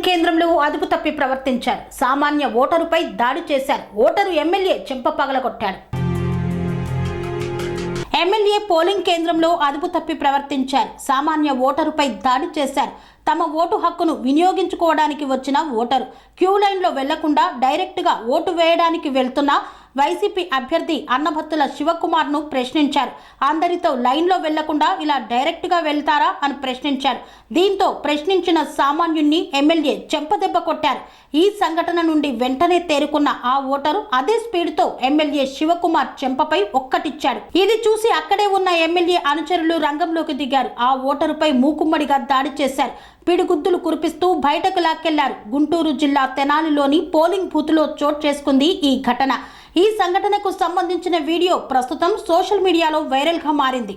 కేంద్రంలో అదుపు తప్పి ప్రవర్తించారు. సామాన్య ఓటరుపై దాడి చేశారు. ఓటరు ఎమ్మెల్యే చెంప పగలగొట్టాడు. ఎమ్మెల్యే పోలింగ్ కేంద్రంలో అదుపు తప్పి ప్రవర్తించారు. సామాన్య ఓటరుపై దాడి చేశారు. తమ ఓటు హక్కును వినియోగించుకోవడానికి వచ్చిన ఓటరు. క్యూ లైన్లో వెళ్ళకుండా డైరెక్ట్గా ఓటు వేయడానికి వెళ్తున్న వైసీపీ అభ్యర్థి అన్నభత్తుల శివకుమార్ను ప్రశ్నించారు. అందరితో లైన్లో వెళ్ళకుండా ఇలా డైరెక్ట్గా వెళ్తారా అని ప్రశ్నించారు. దీంతో ప్రశ్నించిన సామాన్యుణ్ణి ఎమ్మెల్యే చెంపదెబ్బ కొట్టారు. ఈ సంఘటన నుండి వెంటనే తేరుకున్న ఆ ఓటరు అదే స్పీడ్తో ఎమ్మెల్యే శివకుమార్ చెంపపై ఒక్కటిచ్చాడు. ఇది చూసి అక్కడే ఉన్న ఎమ్మెల్యే అనుచరులు రంగంలోకి దిగారు. ఆ ఓటరుపై మూకుమ్మడిగా దాడి చేశారు. పిడిగుద్దులు కురిపిస్తూ బయటకు లాక్కెళ్ళారు. గుంటూరు జిల్లా తెనాలిలోని పోలింగ్ బూత్లో చోటు చేసుకుంది ఈ ఘటన. ఈ సంఘటనకు సంబంధించిన వీడియో ప్రస్తుతం సోషల్ మీడియాలో వైరల్గా మారింది.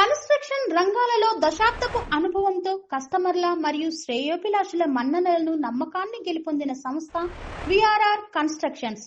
కన్స్ట్రక్షన్ రంగాలలో దశాబ్దపు అనుభవంతో కస్టమర్ల మరియు శ్రేయోభిలాషుల మన్ననలను నమ్మకాన్ని గెలుపొందిన సంస్థ VRR constructions.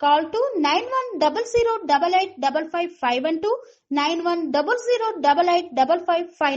Call to 9100 double eight double five five five.